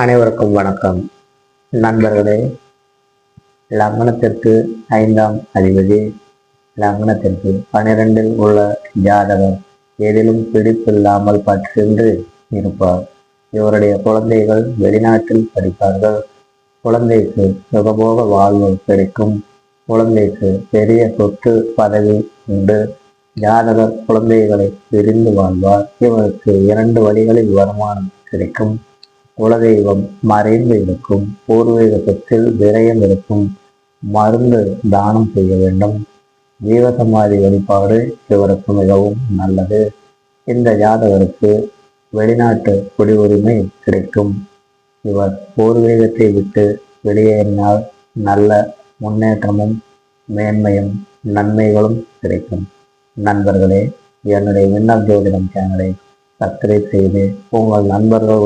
அனைவருக்கும் வணக்கம். நண்பர்களே லக்னத்திற்கு ஐந்தாம் அதிபதி லக்னத்திற்கு பனிரெண்டில் உள்ள ஜாதகர் எதிலும் பிடிப்பில்லாமல் பற்றின்று இருப்பார். இவருடைய குழந்தைகள் வெளிநாட்டில் படிப்பார்கள். குழந்தைக்கு சுகபோக வாழ்வு கிடைக்கும். குழந்தைக்கு பெரிய சொத்து பதவி உண்டு. ஜாதகர் குழந்தைகளை பிரிந்து வாழ்வார். இவருக்கு இரண்டு வழிகளில் வருமானம் கிடைக்கும். குலதெய்வம் மறைந்து இருக்கும் பூர்வீகத்தில் விரயம் இருக்கும் மருந்து தானம் செய்ய வேண்டும். ஜீவசமாதி வழிபாடு இவருக்கு மிகவும் நல்லது. இந்த ஜாதகருக்கு வெளிநாட்டு குடியுரிமை கிடைக்கும். இவர் பூர்வீகத்தை விட்டு வெளியேறினால் நல்ல முன்னேற்றமும் மேன்மையும் நன்மைகளும் கிடைக்கும். நண்பர்களே என்னுடைய விண்ணப் ஜோதிடம் சேனலை சப்ஸ்கிரைப் செய்து உங்கள் நண்பர்கள்